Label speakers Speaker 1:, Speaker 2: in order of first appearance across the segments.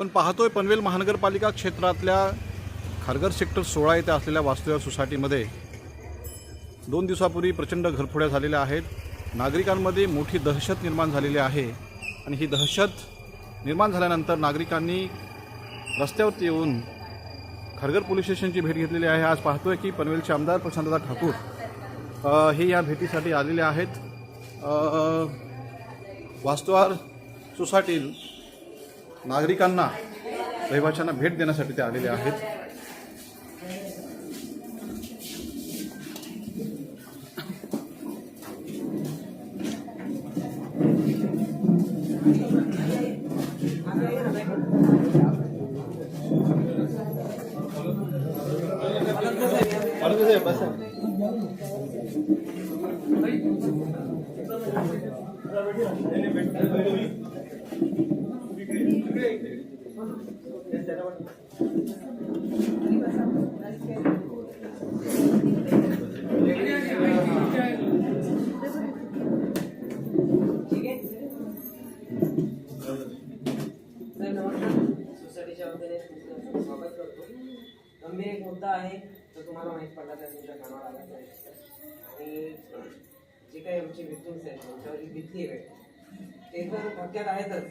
Speaker 1: आपण पाहतोय पनवेल महानगरपालिका क्षेत्रातल्या खारघर सेक्टर सोळा येथे असलेल्या वास्तुविहार सोसायटीमध्ये दोन दिवसापूर्वी प्रचंड घरफोड्या झालेल्या आहेत. नागरिकांमध्ये मोठी दहशत निर्माण झालेली आहे आणि ही दहशत निर्माण झाल्यानंतर नागरिकांनी रस्त्यावरती येऊन खारघर पोलीस स्टेशनची भेट घेतलेली आहे. आज पाहतोय की पनवेलचे आमदार प्रशांतदा ठाकूर हे या भेटीसाठी आलेले आहेत. वास्तवार वास्तुवार सोसायटील नागरिकांना रहिवाशांना भेट देण्यासाठी ते आलेले आहेत.
Speaker 2: नाही, नमस्कार सोसायटीच्या स्वागत करतो एक मुद्दा आहे तो तुम्हाला माहीत पडला तर तुमच्या कामाला आला पाहिजे आणि जे काही आमचे विक्टिम्स आहेत त्यांच्यावर भीती आहे ते तर धक्क्यात आहेतच.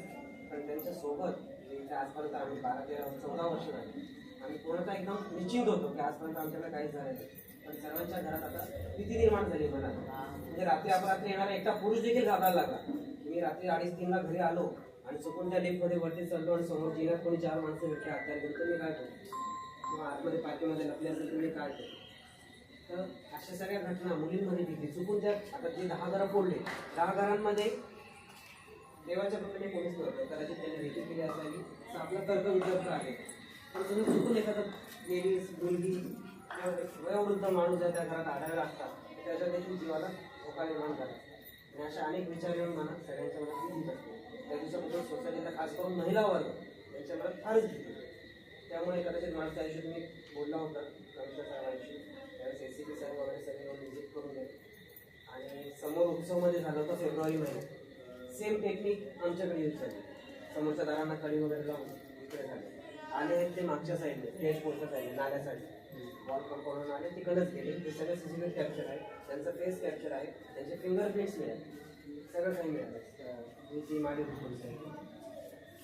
Speaker 2: आणि त्यांच्यासोबत म्हणजे आजपर्यंत आम्ही बारा तेरा चौदा वर्ष झाली. आम्ही पूर्णतः एकदम निश्चिंत होतो की आजपर्यंत आमच्याकडे काहीच झालं नाही. पण सर्वांच्या घरात आता भीती निर्माण झाली मला. म्हणजे रात्री अपरात्री येणारा एकटा पुरुष देखील घाबरायला लागला. मी रात्री अडीच तीनला घरी आलो आणि चुकून त्या लिफ्टमध्ये वरती चढलो आणि समोर जिल्ह्यात कोणी चार माणसं भेटले. हत्यार घेऊन तुम्ही काय करू किंवा आतमध्ये पार्टीमध्ये लपले असेल तुम्ही काय करू तर अशा सगळ्या घटना मुलींमध्ये भीती चुकून त्या आता जे दहा घरं फोडले दहा घरांमध्ये देवाच्या कृपेने कोणीच नव्हतं कदाचित त्यांनी भेटी केली असावी. तर आपला तर्क वितर्क आहे. पण तुम्ही चुकून एखादा लेडीज मुलगी वयोवृद्ध माणूस ज्या त्या घरात आढळला लागतात त्याच्या देखील जीवाला धोका निर्माण करतात आणि अशा अनेक विचार येऊन म्हणा सगळ्यांच्या मनात भीती असते त्या दिवसापासून सोसायटीचा खास करून महिला वर्ग त्यांच्या मनात फारच भीती त्यामुळे कदाचित मला त्या दिवशी तुम्ही बोलला होता कविता साहेबांशी. त्यावेळेस एस सी पी साहेब वगैरे सगळे येऊन व्हिजिट करून गेले. आणि समोर उत्सवमध्ये झालं होतं फेब्रुवारी महिन्यात. सेम टेक्निक आमच्याकडे यूज झाली समोरच्या दारांना कडी वगैरे लावून इकडे झाले. आले आहेत ते मागच्या साईडने फ्रेश पोर्टच्या साईडने नाल्या साईडने वॉल करून आले तिकडंच गेले. ते सगळे सीसीटीव्ही कॅप्चर आहे त्यांचं फेस कॅप्चर आहे. त्यांचे फिंगरप्रिंट्स मिळाले. सगळं काही मिळालं. मी ती माझी पोलीस आहे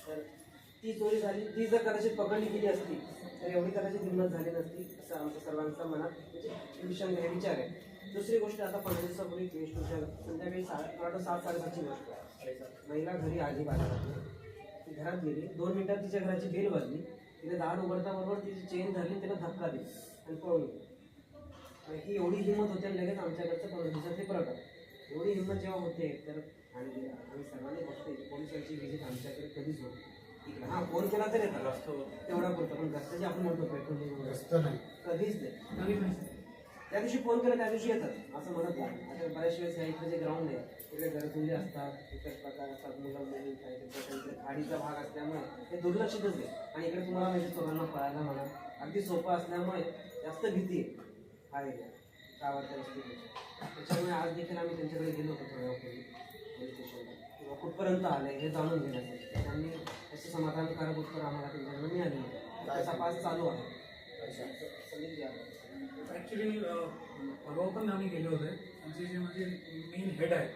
Speaker 2: तर ती चोरी झाली ती जर कदाचित पकडली गेली असती तर एवढी कदाचित हिंमत झाली नसती असं आमच्या सर्वांचा मनात म्हणजे हे विचार आहे. दुसरी गोष्ट आता पंधरा दिवसापूर्वी केश तुमच्या संध्याकाळी सात वाटतं सात साडेसातची गोष्ट आहे. महिला घरी आली बाजारात ती घरात गेली दोन मिनिटात तिच्या घराची बेल वाजली तिने दाड उघडता बरोबर तिची चेन धरली तिला धक्का दिली आणि पळून गेली. आणि ही एवढी हिंमत होते आणि लगेच आमच्याकडचं पंधरा दिवसात ते प्रकार एवढी हिंमत जेव्हा होते तर आणि आम्ही सर्वांनी बघते पोलिसांची विजिट आमच्याकडे कधीच होती हा फोन केला तर येतात तेवढा बोलतो पण रस्त्याची आपण म्हणतो पेट्रोल कधीच नाही. त्या दिवशी फोन केला त्या दिवशी येतात. असं म्हणत नाही. आता बऱ्याच वेळेस इथं जे ग्राउंड आहे तिकडे घरकुंडी असतात इतर प्रकार असतात मुलं मुली काय खाडीचा भाग असल्यामुळे हे दुर्लक्षितच आहे. आणि इकडे तुम्हाला म्हणजे चोरांना पळायला म्हणा अगदी सोपं असल्यामुळे जास्त भीती आहे हा एरिया वस्तीपेक्षा त्याच्यामुळे आज देखील आम्ही त्यांच्याकडे गेलो होतो थोड्या पोलीस स्टेशनला किंवा कुठपर्यंत आले हे जाणून घेण्यासाठी त्यांनी असं समाधानकारक उत्तर आम्हाला त्यांच्याकडून मिळाले होते तपास चालू आहे.
Speaker 3: ॲक्च्युली परवा पण आम्ही गेले होते. आमचे जे म्हणजे मेन हेड आहे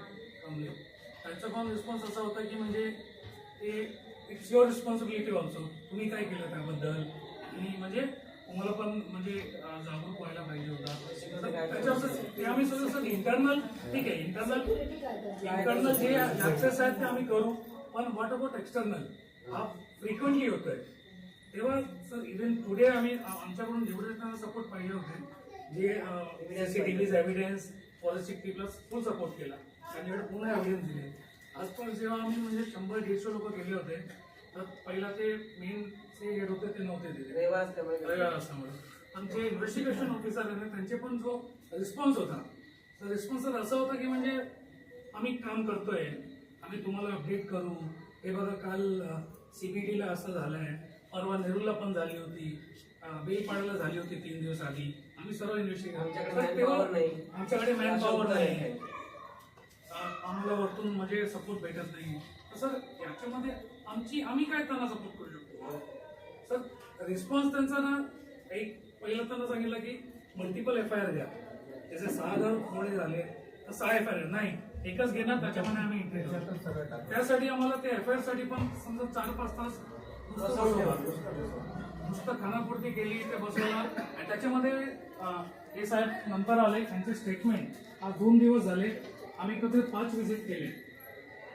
Speaker 3: कमले त्यांचा पण रिस्पॉन्स असा होता की म्हणजे ते इट्स युअर रिस्पॉन्सिबिलिटी ऑल्सो तुम्ही काय केलं त्याबद्दल? आणि म्हणजे तुम्हाला पण म्हणजे जागरूक व्हायला पाहिजे होता. ते आम्ही सगळं इंटरनल ठीक आहे इंटरनल इंटरनल जे ऍक्सेस आहेत ते आम्ही करू पण व्हॉट अबाउट एक्सटर्नल हा फ्रिक्वेंटली होतोय. तेव्हा सर इव्हन टुडे आम्ही आमच्याकडून जेवढे सपोर्ट पाहिजे होते जे CCTVs evidence forensic plus full support केला. त्यांच्याकडे पूर्ण एव्हिडन्स दिले. आज पण जेव्हा आम्ही म्हणजे शंभर दीडशे लोक गेले होते तर पहिला ते मेन जे हेड होते ते नव्हते दिले.
Speaker 2: रविवार असल्यामुळे
Speaker 3: रविवार असल्यामुळे जे इन्व्हेस्टिगेशन ऑफिसर त्यांचे पण जो रिस्पॉन्स होता तर रिस्पॉन्स असं होता की म्हणजे आम्ही काम करतोय आम्ही तुम्हाला अपडेट करू. हे बघा काल सीबीडीला असं झालंय परवा नेरूला पण झाली होती बेलपाड्याला झाली होती तीन दिवस आधी. आम्ही सर्व इन्व्हेस्टिगेशन. आमच्याकडे मॅन पॉवर नाही. आम्हाला वरतून म्हणजे सपोर्ट भेटत नाही. तर सर याच्यामध्ये आमची आम्ही काय त्यांना सपोर्ट करू शकतो? सर रिस्पॉन्स त्यांचा ना एक पहिलं त्यांना सांगितलं की मल्टिपल एफ आय आर द्या त्याचे सहा हजार कोणी झाले तर सहा एफ आय आर नाही एकच घेणार त्याच्यामध्ये आम्ही इंटरेस्ट त्यासाठी आम्हाला ते एफ आय आरसाठी पण समजा चार पाच तास नुसतं खानापुरती गेली ते बसवलं. आणि त्याच्यामध्ये हे साहेब नंतर आले त्यांचे स्टेटमेंट आज दोन दिवस झाले आम्ही एकत्रित पाच विजिट केले.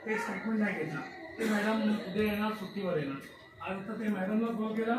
Speaker 3: ते स्टेटमेंट नाही घेतला. ते मॅडम उद्या येणार सुट्टीवर येणार आज तर ते मॅडमला कॉल केला